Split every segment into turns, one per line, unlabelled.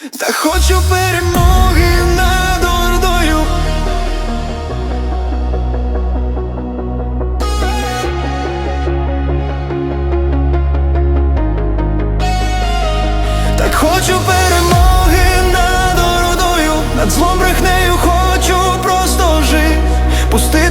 Та хочу перемоги над ордою. Так хочу перемоги над ордою, над злом брехнею хочу просто жити, пустити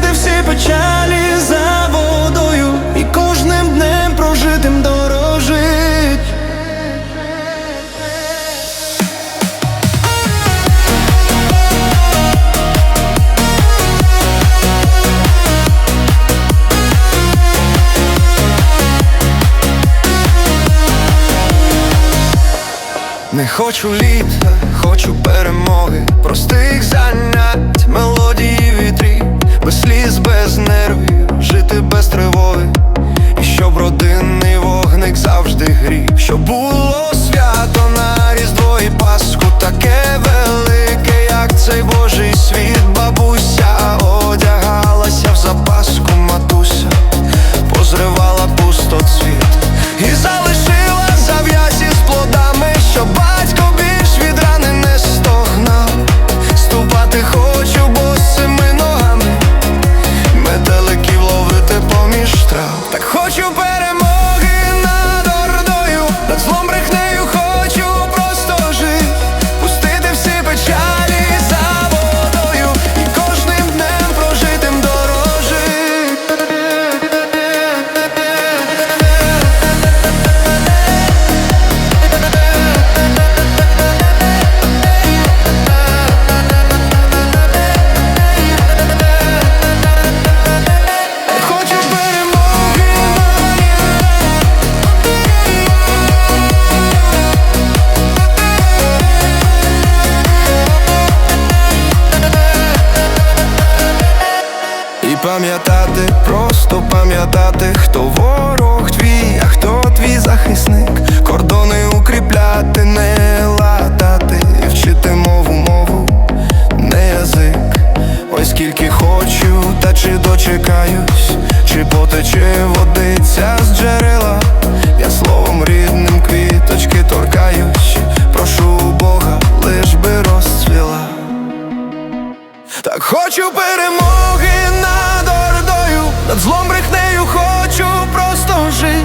Не хочу літа, хочу перемоги, простих занять, пам'ятати, хто ворог твій, а хто твій захисник, кордони укріпляти, не латати, вчити мову, мову, не язик. Ой, скільки хочу, та чи дочекаюсь, чи потече водиця з джерела, я словом рідним квіточки торкаю. над злом брехнею хочу просто жити,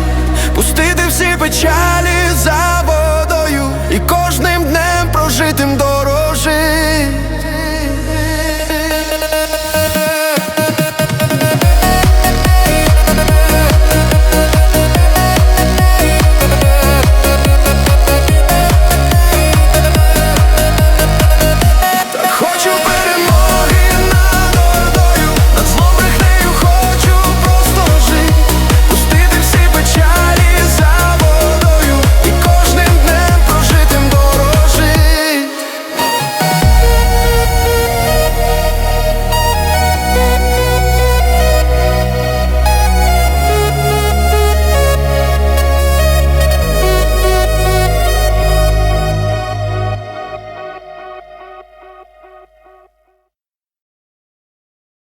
пустити всі печалі.